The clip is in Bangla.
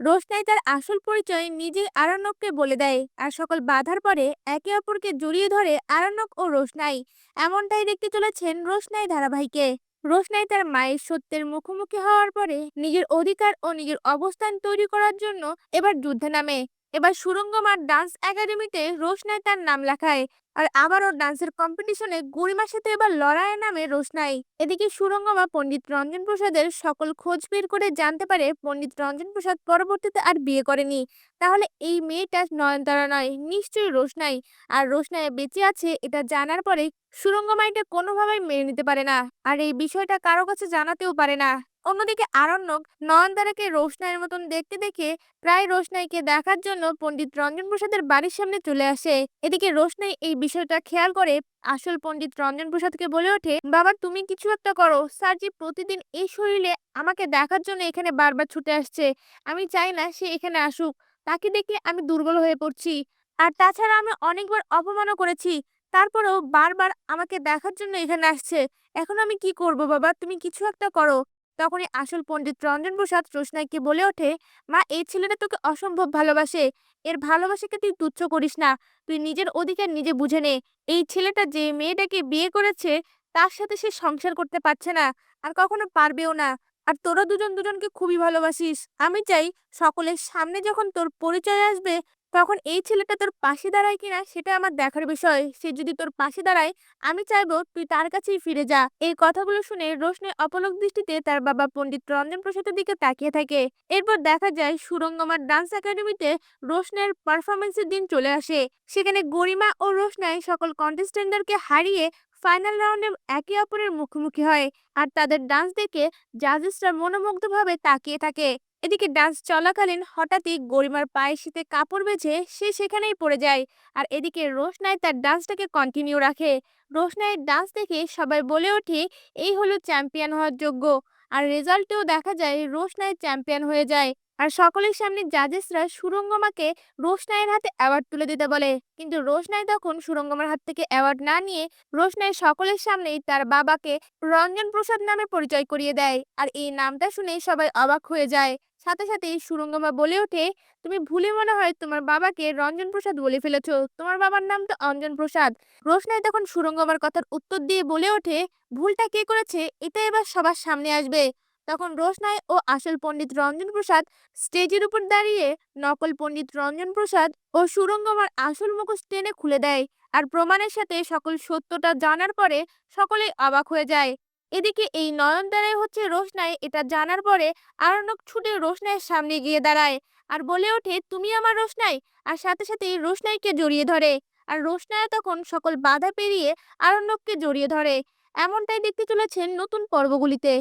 রোশনাই তার আসল পরিচয় নিজেই আরণ্যককে বলে দেয়। আর সকল বাধার পরে একে অপরকে জড়িয়ে ধরে আরণ্যক ও রোশনাই। এমনটাই দেখতে চলেছেন রোশনাই ধারাবাহিকে। রোশনাই তার মায়ের সত্যের মুখোমুখি হওয়ার পরে নিজের অধিকার ও নিজের অবস্থান তৈরি করার জন্য এবার যুদ্ধে নামে। এবার সুরঙ্গমার ডান্স একাডেমিতে রোশনাই তার নাম লেখায়। আর আবারও ডান্সের কম্পিটিশনে গরিমার সাথে এবার লড়াইয়ের নামে রোশনাই। এদিকে সুরঙ্গমা পণ্ডিত রঞ্জন প্রসাদের সকল খোঁজ বের করে জানতে পারে পণ্ডিত রঞ্জন প্রসাদ পরবর্তীতে আর বিয়ে করেনি। তাহলে এই মেয়েটা নয়নতারা নয়, নিশ্চয়ই রোশনাই। আর রোশনাই বেঁচে আছে এটা জানার পরে সুরঙ্গমা এটা কোনোভাবেই মেনে নিতে পারে না। আর এই বিষয়টা কারও কাছে জানাতেও পারে না। অন্যদিকে আরণ্যক নয়নতারাকে রোশনাইয়ের মতন দেখতে দেখে প্রায় রোশনাইকে দেখার জন্য পণ্ডিত রঞ্জন প্রসাদের বাড়ির সামনে চলে আসে। এদিকে রোশনাই এই বিষয়টা খেয়াল করে আসল পণ্ডিত রঞ্জন প্রসাদকে বলে ওঠে, বাবা, তুমি কিছু একটা করো। স্যার যে প্রতিদিন এই শরীরে আমাকে দেখার জন্য এখানে বারবার ছুটে আসছে। আমি চাই না সে এখানে আসুক। তাকে দেখে আমি দুর্বল হয়ে পড়ছি। আর তাছাড়া আমি অনেকবার অপমানও করেছি। তারপরেও বারবার আমাকে দেখার জন্য এখানে আসছে। এখন আমি কি করব বাবা? তুমি কিছু একটা করো। তখনই আসল পণ্ডিত রঞ্জন প্রসাদ রোশনাইকে বলে ওঠে, মা, এই ছেলেটা তোকে অসম্ভব ভালোবাসে। এর ভালোবাসাকে তুই তুচ্ছ করিস না। তুই নিজের অধিকার নিজে বুঝে নে। এই ছেলেটা যে মেয়েটাকে বিয়ে করেছে, তার সাথে সে সংসার করতে পারছে না। আর কখনো পারবেও না। আর তোরা দুজন দুজনকে খুবই ভালোবাসিস। আমি চাই সকলের সামনে যখন তোর পরিচয় আসবে তখন এই ছেলেটা তোর পাশে দাঁড়ায় কিনা সেটা আমার দেখার বিষয়। সে যদি তোর পাশে দাঁড়ায়, আমি চাইব তুই তার কাছেই ফিরে যা। এই কথাগুলো শুনে রোশনি অপলক দৃষ্টিতে তার বাবা পণ্ডিত রঞ্জন প্রসাদের দিকে তাকিয়ে থাকে। এরপর দেখা যায় সুরঙ্গমার ডান্স একাডেমিতে রোশনের পারফরমেন্সের দিন চলে আসে। সেখানে গরিমা ও রোশনাই সকল কন্টেস্টেন্টদেরকে হারিয়ে ফাইনাল রাউন্ডে একে অপরের মুখোমুখি হয়। আর তাদের ডান্স দেখে জাজেসরা মনোমুগ্ধভাবে তাকিয়ে থাকে। এদিকে ডান্স চলাকালীন হঠাৎই গরিমার পায়ের শীতে কাপড় বেঁধে সে সেখানেই পড়ে যায়। আর এদিকে রোশনাই তার ডান্সটাকে কন্টিনিউ রাখে। রোশনাইয়ের ডান্স দেখে সবাই বলে ওঠে, এই হলো চ্যাম্পিয়ন হওয়ার যোগ্য। আর রেজাল্টেও দেখা যায় রোশনাই চ্যাম্পিয়ন হয়ে যায়। আর সকলের সামনে জাজেসরা সুরঙ্গমাকে রোশনাইয়ের হাতে অ্যাওয়ার্ড তুলে দিতে বলে। কিন্তু রোশনাই তখন সুরঙ্গমার হাত থেকে অ্যাওয়ার্ড না নিয়ে রোশনাই সকলের সামনেই তার বাবাকে রঞ্জন প্রসাদ নামে পরিচয় করিয়ে দেয়। আর এই নামটা শুনে সবাই অবাক হয়ে যায়। সাথে সাথেই সুরঙ্গমা বলে ওঠে, তুমি ভুলে মনে হয় তোমার বাবাকে রঞ্জন প্রসাদ বলে ফেলেছো। তোমার বাবার নাম তো অঞ্জন প্রসাদ। রোশনাই তখন সুরঙ্গমার কথার উত্তর দিয়ে বলে ওঠে, ভুলটা কে করেছে? এটা এবার সবার সামনে আসবে। তখন রোশনাই ও আসল পণ্ডিত রঞ্জন প্রসাদ স্টেজের উপর দাঁড়িয়ে নকল পণ্ডিত রঞ্জন প্রসাদ ও সুরঙ্গমার আসল মুখোশ টেনে খুলে দেয়। আর প্রমাণের সাথে সকল সত্যটা জানার পরে সকলেই অবাক হয়ে যায়। এদিকে এই নয়নদারাই হচ্ছে রোশনাই, এটা জানার পরে আরণক ছুটে রোশনাইয়ের সামনে গিয়ে দাঁড়ায় আর বলে ওঠে, তুমি আমার রোশনাই? আর সাথে সাথে রোশনাইকে জড়িয়ে ধরে আর রোশনায়া তখন সকল বাধা পেরিয়ে আরণ্যককে জড়িয়ে ধরে। এমনটাই দেখতে চলেছেন নতুন পর্বগুলিতে।